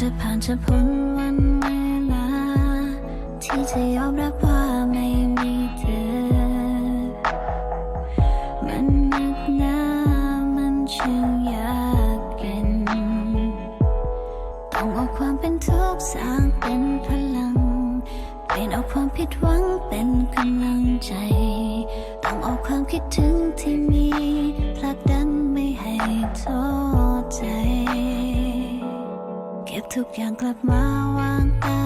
จะผ่านจะพ้นวันเวลา ที่จะยอมรับว่าไม่มีเธอ มันหนักหนามันช่างยากเย็นต้องเอาความเป็นทุกข์สร้างเป็นพลัง เป็นเอาความผิดหวังเป็นกำลังใจ ต้องเอาความคิดถึงที่ ทุกอย่างกลับมาวางตา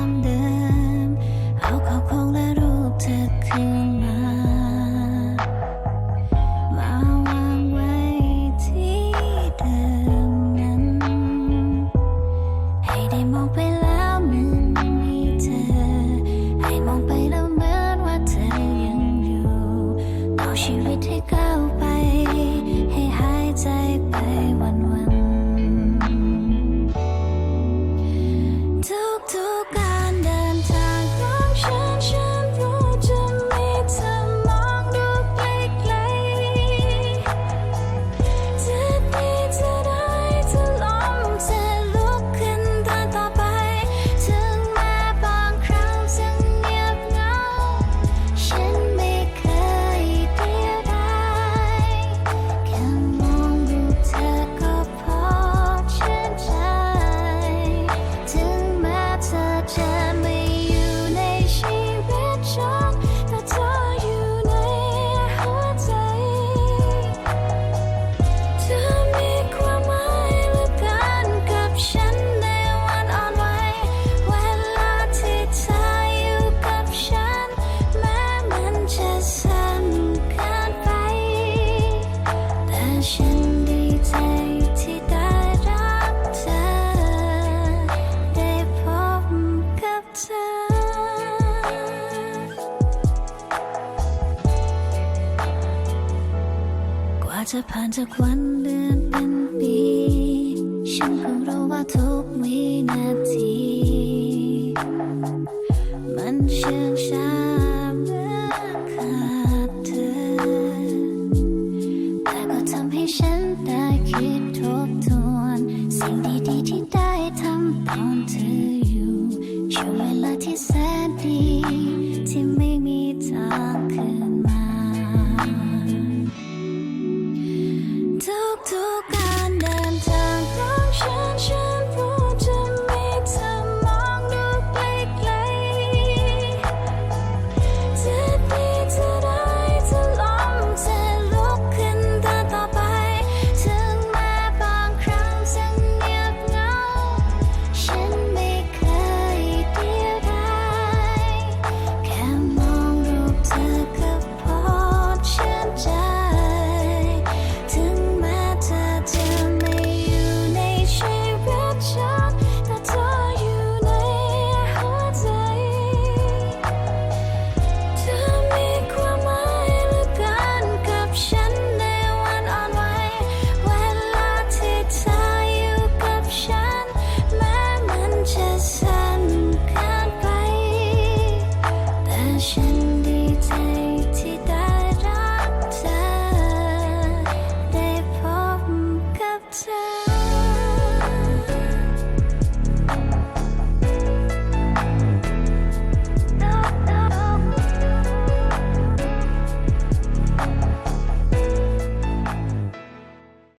จะผ่านจากวันเดือนเป็นปี ฉันคงรู้ว่าทุกวินาที มันเชื่องช้าเมื่อขาดเธอ แต่ก็ทำให้ฉันได้คิดทบทวน สิ่งดีๆที่ได้ทำตอนเธออยู่ช่วงเวลาที่แสนดี ที่ไม่มีทางคืนมา ทุกการ Sẽ